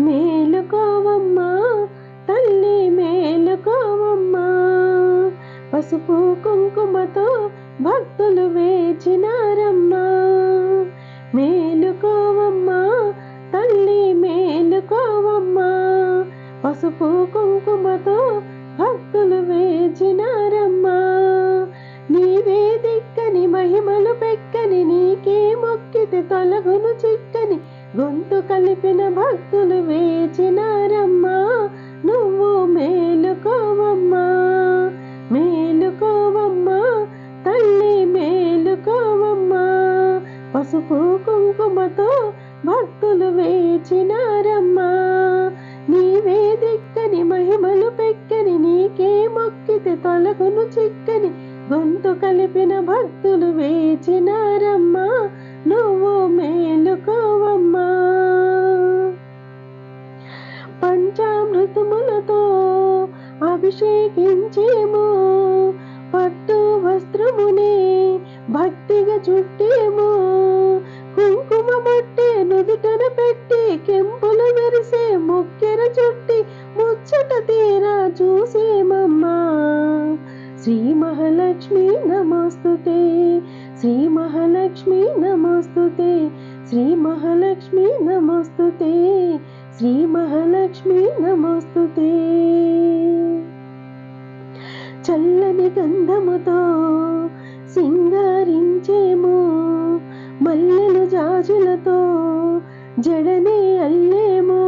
మేలుకోవమ్మా తల్లి మేలుకోవమ్మా. పసుపు కుంకుమతో భక్తులు వేచినారమ్మా. మేలుకోవమ్మా తల్లి మేలుకోవమ్మా. పసుపు కుంకుమతో భక్తులు వేచినారమ్మా. నీవే దిక్కని మహిమలు పెక్కని నీకే మొక్కితే తొలగును చిక్కని గొంతు కలిపిన భక్తులు వేచినారమ్మా. నువ్వు మేలుకోవమ్మా మేలుకోవమ్మా తల్లి మేలుకోవమ్మా. పసుపు కుంకుమతో భక్తులు వేచినారమ్మా. నీవే దిక్కని మహిమలు పెక్కని నీకే మొక్కితే తొలగును చిక్కని గొంతు కలిపిన భక్తులు వేచినారమ్మా. నువ్వు పంచామృతములతో అభిషేకించేము. పట్టు వస్త్రమునే భక్తిగా చుట్టేము. కుంకుమ బొట్టే నుదుటన పెట్టి కెంపులు మెరిసే ముక్కెర చుట్టి ముచ్చట తీరా చూసేమమ్మా. శ్రీ మహాలక్ష్మి నమోస్తుతే శ్రీ మహాలక్ష్మి నమోస్తుతే శ్రీ మహాలక్ష్మి నమస్తు శ్రీ మహాలక్ష్మి నమోస్తుతే. చల్లని గంధముతో సింగారించేము మల్లెలు జాజులతో జడనే అల్లేము.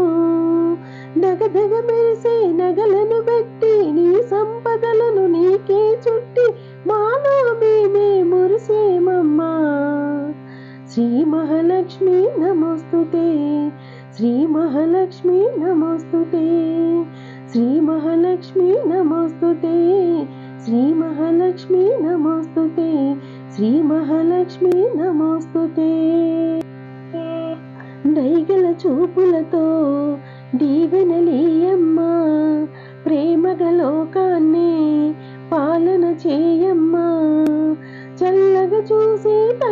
దగదగ మెరిసే నగలను పెట్టి నీ సంపదలను నీకే చుట్టి మాలో మేమే మురిసేమమ్మా. శ్రీ మహాలక్ష్మి నమోస్తుతే శ్రీ మహాలక్ష్మి నమోస్తుతే. శ్రీ మహాలక్ష్మి నమోస్తుతే. శ్రీ మహాలక్ష్మి నమోస్తుతే. శ్రీ మహాలక్ష్మి నమోస్తుతే. దైగల చూపులతో దీవెనలీయమ్మా ప్రేమగ లోకాన్ని పాలన చేయమ్మా చల్లగా చూసే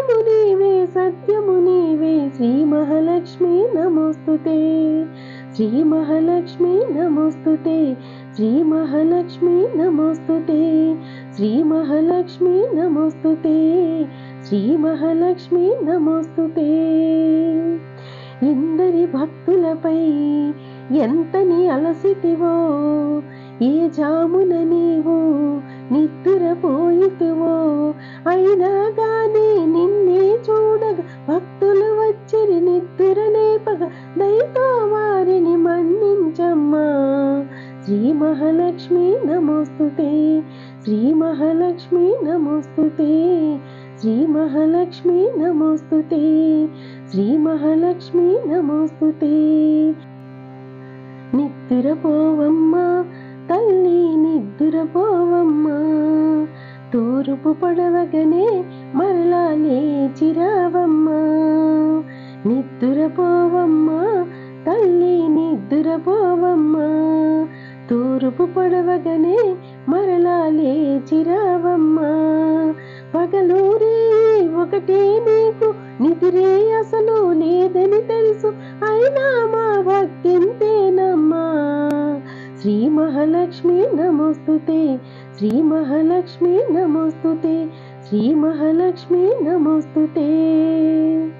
నిత్యము నీవే సత్యము నీవే. శ్రీ మహాలక్ష్మి నమోస్తుతే శ్రీ మహాలక్ష్మి నమోస్తుతే శ్రీ మహాలక్ష్మి నమోస్తుతే శ్రీ మహాలక్ష్మి నమోస్తుతే శ్రీ మహాలక్ష్మి నమోస్తుతే. ఇందరి భక్తులపై ఎంతని అలసితివో ఏ జామున నీవు నిద్రపోయితివో అయినా గాని నిన్నే చూడగా భక్తులు వచ్చిరి నిద్ర లేపగ దయతో వారిని మన్నించమ్మా. శ్రీ మహాలక్ష్మి నమోస్తుతే శ్రీ మహాలక్ష్మి నమోస్తుతే శ్రీ మహాలక్ష్మి నమోస్తుతే శ్రీ మహాలక్ష్మి నమోస్తుతే. నిద్రపోవమ్మా తల్లిని తూర్పు పొడవగనే మరలా లేచిరావమ్మా నిద్రపోవమ్మా తల్లి నిద్రపోవమ్మా. తూరుపు పొడవగనే మరలా లేచిరా श्रीमहालक्ष्मी महालक्ष्मी नमोस्तु ते श्री महालक्ष्मी ते